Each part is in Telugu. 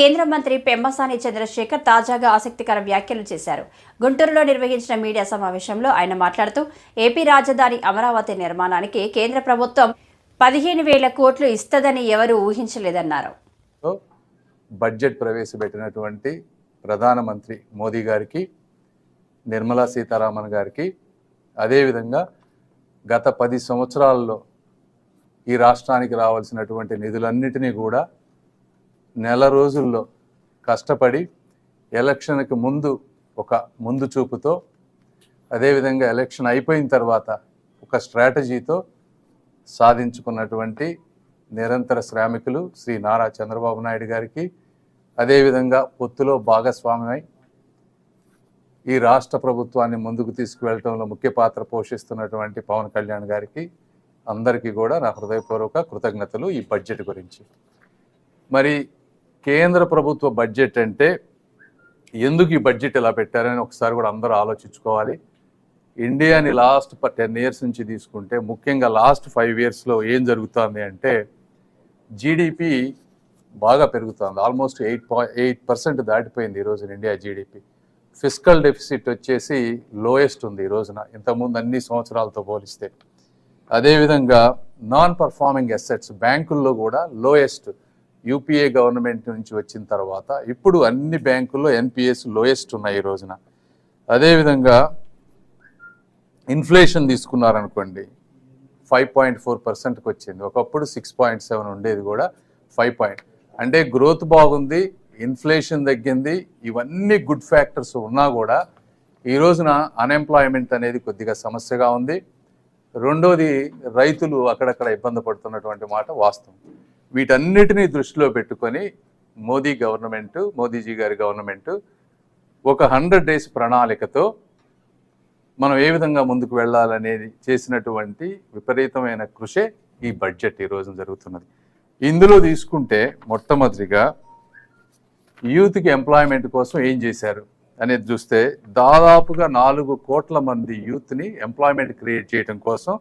కేంద్ర మంత్రి పెమ్మసాని చంద్రశేఖర్ తాజాగా ఆసక్తికర వ్యాఖ్యలు చేశారు. గుంటూరులో నిర్వహించిన మీడియా సమావేశంలో ఆయన మాట్లాడుతూ ఏపీ రాజధాని అమరావతి నిర్మాణానికి కేంద్ర ప్రభుత్వం పదిహేను వేల కోట్లు ఇస్తదని ఎవరూ ఊహించలేదన్నారు. బడ్జెట్ ప్రవేశపెట్టినటువంటి ప్రధానమంత్రి మోదీ గారికి నిర్మలా సీతారామన్ గారికి అదేవిధంగా గత పది సంవత్సరాల్లో ఈ రాష్ట్రానికి రావాల్సినటువంటి నిధులన్నిటినీ కూడా నెల రోజుల్లో కష్టపడి ఎలక్షన్కి ముందు ఒక ముందు చూపుతో అదేవిధంగా ఎలక్షన్ అయిపోయిన తర్వాత ఒక స్ట్రాటజీతో సాధించుకున్నటువంటి నిరంతర శ్రామికులు శ్రీ నారా చంద్రబాబు నాయుడు గారికి అదేవిధంగా పొత్తులో భాగస్వామ్యమై ఈ రాష్ట్ర ప్రభుత్వాన్ని ముందుకు తీసుకువెళ్ళటంలో ముఖ్య పాత్ర పోషిస్తున్నటువంటి పవన్ కళ్యాణ్ గారికి అందరికీ కూడా నా హృదయపూర్వక కృతజ్ఞతలు ఈ బడ్జెట్ గురించి. మరి కేంద్ర ప్రభుత్వ బడ్జెట్ అంటే ఎందుకు ఈ బడ్జెట్ ఇలా పెట్టారని ఒకసారి కూడా అందరూ ఆలోచించుకోవాలి. ఇండియాని లాస్ట్ టెన్ ఇయర్స్ నుంచి తీసుకుంటే ముఖ్యంగా లాస్ట్ ఫైవ్ ఇయర్స్లో ఏం జరుగుతుంది అంటే జీడిపి బాగా పెరుగుతుంది. Almost eight point eight percent దాటిపోయింది ఈరోజు ఇండియా జీడిపి. ఫిజికల్ డెఫిసిట్ వచ్చేసి లోయెస్ట్ ఉంది ఈ రోజున. ఇంతకుముందు అన్ని సంవత్సరాలతో పోలిస్తే. అదేవిధంగా నాన్ పర్ఫార్మింగ్ అసెట్స్ బ్యాంకుల్లో కూడా లోయెస్ట్. యూపీఏ గవర్నమెంట్ నుంచి వచ్చిన తర్వాత ఇప్పుడు అన్ని బ్యాంకుల్లో ఎన్పిఎస్ లోయెస్ట్ ఉన్నాయి ఈ రోజున. అదేవిధంగా ఇన్ఫ్లేషన్ తీసుకున్నారనుకోండి ఫైవ్ పాయింట్ ఫోర్ పర్సెంట్కి వచ్చింది. ఒకప్పుడు సిక్స్ పాయింట్ సెవెన్ ఉండేది కూడా ఫైవ్ పాయింట్. అంటే గ్రోత్ బాగుంది ఇన్ఫ్లేషన్ తగ్గింది ఇవన్నీ గుడ్ ఫ్యాక్టర్స్ ఉన్నా కూడా ఈ రోజున అన్ఎంప్లాయ్మెంట్ అనేది కొద్దిగా సమస్యగా ఉంది. రెండోది రైతులు అక్కడక్కడ ఇబ్బంది పడుతున్నటువంటి మాట వాస్తవం. వీటన్నిటినీ దృష్టిలో పెట్టుకొని మోదీ గవర్నమెంట్ మోదీజీ గారి గవర్నమెంట్ ఒక హండ్రెడ్ డేస్ ప్రణాళికతో మనం ఏ విధంగా ముందుకు వెళ్ళాలనేది చేసినటువంటి విపరీతమైన కృషే ఈ బడ్జెట్ ఈ రోజున జరుగుతున్నది. ఇందులో తీసుకుంటే మొట్టమొదటిగా యూత్కి ఎంప్లాయ్మెంట్ కోసం ఏం చేశారు అనేది చూస్తే దాదాపుగా నాలుగు కోట్ల మంది యూత్ని ఎంప్లాయ్మెంట్ క్రియేట్ చేయడం కోసం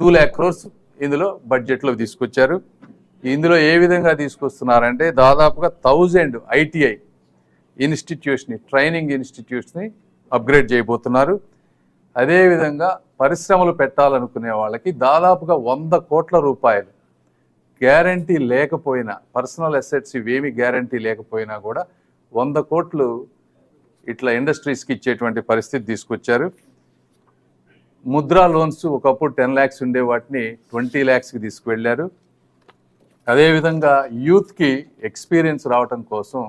టూ ల్యాక్ క్రోర్స్ ఇందులో బడ్జెట్లో తీసుకొచ్చారు. ఇందులో ఏ విధంగా తీసుకొస్తున్నారంటే దాదాపుగా థౌజండ్ ఐటీఐ ఇన్స్టిట్యూట్స్ని ట్రైనింగ్ ఇన్స్టిట్యూట్స్ని అప్గ్రేడ్ చేయబోతున్నారు. అదేవిధంగా పరిశ్రమలు పెట్టాలనుకునే వాళ్ళకి దాదాపుగా వంద కోట్ల రూపాయలు గ్యారంటీ లేకపోయినా పర్సనల్ అసెట్స్ ఇవేమి గ్యారంటీ లేకపోయినా కూడా వంద కోట్లు ఇట్లా ఇండస్ట్రీస్కి ఇచ్చేటువంటి పరిస్థితి తీసుకొచ్చారు. ముద్రా లోన్స్ ఒకప్పుడు టెన్ ల్యాక్స్ ఉండే వాటిని ట్వంటీ ల్యాక్స్కి తీసుకువెళ్ళారు. అదేవిధంగా యూత్కి ఎక్స్పీరియన్స్ రావటం కోసం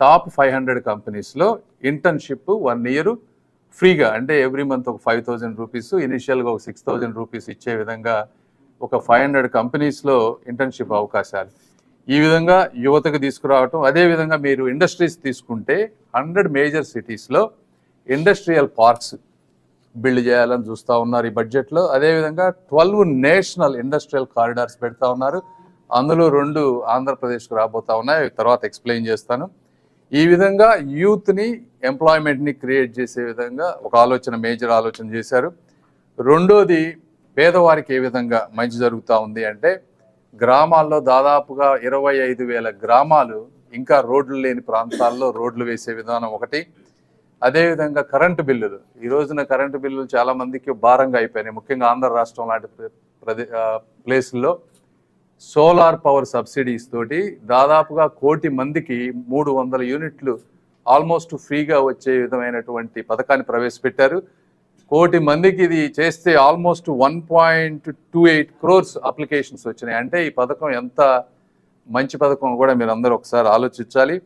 టాప్ ఫైవ్ హండ్రెడ్ కంపెనీస్లో ఇంటర్న్షిప్ వన్ ఇయర్ ఫ్రీగా అంటే ఎవ్రీ మంత్ ఒక ఫైవ్ థౌజండ్ రూపీస్ ఇనిషియల్గా ఒక సిక్స్ థౌజండ్ రూపీస్ ఇచ్చే విధంగా ఒక ఫైవ్ హండ్రెడ్ కంపెనీస్లో ఇంటర్న్షిప్ అవకాశాలు. ఈ విధంగా యువతకు తీసుకురావటం అదేవిధంగా మీరు ఇండస్ట్రీస్ తీసుకుంటే హండ్రెడ్ మేజర్ సిటీస్లో ఇండస్ట్రియల్ పార్క్స్ బిల్డ్ చేయాలని చూస్తూ ఉన్నారు ఈ బడ్జెట్లో. అదేవిధంగా ట్వెల్వ్ నేషనల్ ఇండస్ట్రియల్ కారిడార్స్ పెడతా ఉన్నారు. అందులో రెండు ఆంధ్రప్రదేశ్కు రాబోతా ఉన్నాయి. తర్వాత ఎక్స్ప్లెయిన్ చేస్తాను. ఈ విధంగా యూత్ని ఎంప్లాయ్మెంట్ని క్రియేట్ చేసే విధంగా ఒక ఆలోచన మేజర్ ఆలోచన చేశారు. రెండోది పేదవారికి ఏ విధంగా మంచి జరుగుతూ ఉంది అంటే గ్రామాల్లో దాదాపుగా ఇరవై ఐదు వేల గ్రామాలు ఇంకా రోడ్లు లేని ప్రాంతాల్లో రోడ్లు వేసే విధానం ఒకటి. అదేవిధంగా కరెంటు బిల్లులు. ఈ రోజున కరెంటు బిల్లులు చాలామందికి భారంగా అయిపోయినాయి. ముఖ్యంగా ఆంధ్ర రాష్ట్రం లాంటి ప్రదే ప్లేసుల్లో. సోలార్ పవర్ సబ్సిడీస్ తోటి దాదాపుగా కోటి మందికి మూడు వందల యూనిట్లు ఆల్మోస్ట్ ఫ్రీగా వచ్చే విధమైనటువంటి పథకాన్ని ప్రవేశపెట్టారు. కోటి మందికి ఇది చేస్తే almost one point two eight crores applications వచ్చినాయి. అంటే ఈ పథకం ఎంత మంచి పథకం కూడా మీరు అందరూ ఒకసారి ఆలోచించాలి.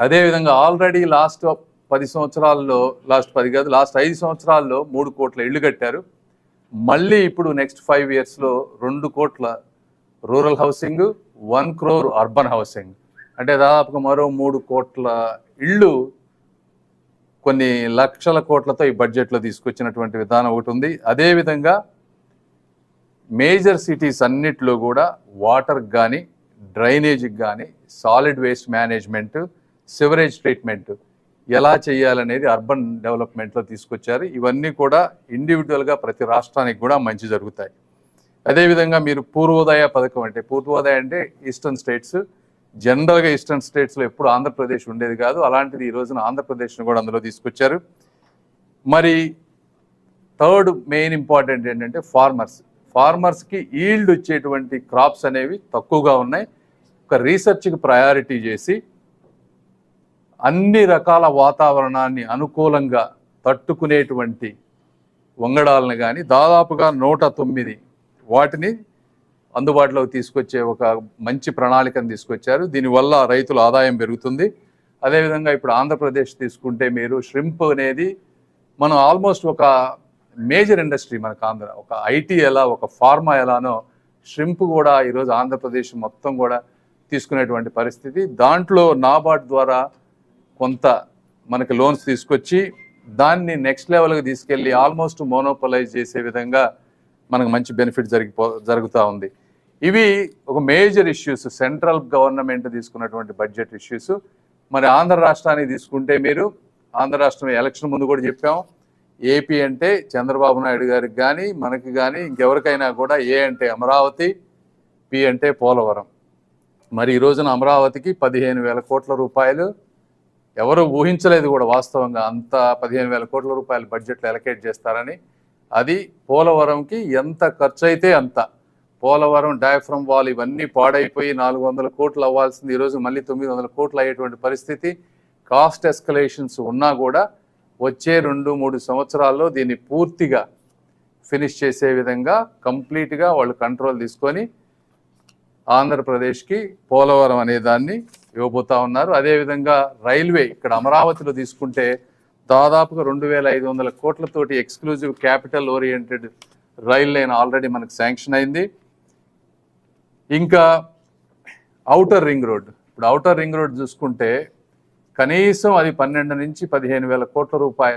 అదేవిధంగా ఆల్రెడీ లాస్ట్ పది సంవత్సరాల్లో లాస్ట్ పది కాదు లాస్ట్ ఐదు సంవత్సరాల్లో మూడు కోట్ల ఇళ్ళు కట్టారు. మళ్ళీ ఇప్పుడు నెక్స్ట్ ఫైవ్ ఇయర్స్లో రెండు కోట్ల rural housing one crore urban housing. అంటే దాదాపుగా మరో మూడు కోట్ల ఇళ్ళు కొన్ని లక్షల కోట్లతో ఈ బడ్జెట్లో తీసుకొచ్చినటువంటి విధానం ఒకటి ఉంది. అదేవిధంగా మేజర్ సిటీస్ అన్నిట్లో కూడా వాటర్ కానీ డ్రైనేజీకి కానీ solid waste management sewerage treatment ఎలా చేయాలనేది అర్బన్ డెవలప్మెంట్లో తీసుకొచ్చారు. ఇవన్నీ కూడా ఇండివిజువల్గా ప్రతి రాష్ట్రానికి కూడా మంచి జరుగుతాయి. అదేవిధంగా మీరు పూర్వోదయ పథకం అంటే పూర్వోదయ అంటే ఈస్టర్న్ స్టేట్స్ జనరల్గా ఈస్టర్న్ స్టేట్స్లో ఎప్పుడు ఆంధ్రప్రదేశ్ ఉండేది కాదు. అలాంటిది ఈ రోజున ఆంధ్రప్రదేశ్ను కూడా అందులో తీసుకొచ్చారు. మరి థర్డ్ మెయిన్ ఇంపార్టెంట్ ఏంటంటే ఫార్మర్స్. ఫార్మర్స్కి ఈల్డ్ వచ్చేటువంటి క్రాప్స్ అనేవి తక్కువగా ఉన్నాయి. ఒక రీసెర్చ్కి ప్రయారిటీ చేసి అన్ని రకాల వాతావరణాన్ని అనుకూలంగా తట్టుకునేటువంటి వంగడాలను కానీ దాదాపుగా నూట తొమ్మిది వాటిని అందుబాటులోకి తీసుకొచ్చే ఒక మంచి ప్రణాళికను తీసుకొచ్చారు. దీనివల్ల రైతుల ఆదాయం పెరుగుతుంది. అదేవిధంగా ఇప్పుడు ఆంధ్రప్రదేశ్ తీసుకుంటే మీరు ష్రింప్ అనేది మనం ఆల్మోస్ట్ ఒక మేజర్ ఇండస్ట్రీ మనకు ఆంధ్ర ఒక ఐటీ ఎలా ఒక ఫార్మా ఎలానో ష్రింప్ కూడా ఈరోజు ఆంధ్రప్రదేశ్ మొత్తం కూడా తీసుకునేటువంటి పరిస్థితి. దాంట్లో నాబార్డ్ ద్వారా కొంత మనకి లోన్స్ తీసుకొచ్చి దాన్ని నెక్స్ట్ లెవెల్కి తీసుకెళ్ళి ఆల్మోస్ట్ మోనోపలైజ్ చేసే విధంగా మనకు మంచి బెనిఫిట్ జరిగిపో జరుగుతూ ఉంది. ఇవి ఒక మేజర్ ఇష్యూస్ సెంట్రల్ గవర్నమెంట్ తీసుకున్నటువంటి బడ్జెట్ ఇష్యూస్. మరి ఆంధ్ర రాష్ట్రాన్ని తీసుకుంటే మీరు ఆంధ్ర రాష్ట్రం ఎలక్షన్ ముందు కూడా చెప్పాం. ఏపీ అంటే చంద్రబాబు నాయుడు గారికి కానీ మనకి కానీ ఇంకెవరికైనా కూడా ఏ అంటే అమరావతి పి అంటే పోలవరం. మరి ఈ రోజున అమరావతికి పదిహేను వేల కోట్ల రూపాయలు. ఎవరు ఊహించలేదు కూడా వాస్తవంగా అంత పదిహేను వేల కోట్ల రూపాయలు బడ్జెట్లో ఎలకేట్ చేస్తారని. అది పోలవరంకి ఎంత ఖర్చు అయితే అంత. పోలవరం డయాఫ్రమ్ వాల్ ఇవన్నీ పాడైపోయి నాలుగు వందల కోట్లు అవ్వాల్సింది ఈరోజు మళ్ళీ తొమ్మిది వందల కోట్లు అయ్యేటువంటి పరిస్థితి. కాస్ట్ ఎస్కలేషన్స్ ఉన్నా కూడా వచ్చే రెండు మూడు సంవత్సరాల్లో దీన్ని పూర్తిగా ఫినిష్ చేసే విధంగా కంప్లీట్గా వాళ్ళు కంట్రోల్ తీసుకొని ఆంధ్రప్రదేశ్కి పోలవరం అనే దాన్ని ఇవ్వబోతా ఉన్నారు. అదేవిధంగా రైల్వే ఇక్కడ అమరావతిలో తీసుకుంటే దాదాపుగా రెండు వేల ఐదు వందల కోట్లతోటి exclusive capital oriented rail line already మనకు శాంక్షన్ అయింది. ఇంకా అవుటర్ రింగ్ రోడ్ ఇప్పుడు అవుటర్ రింగ్ రోడ్ చూసుకుంటే కనీసం అది పన్నెండు నుంచి పదిహేను వేల కోట్ల రూపాయలు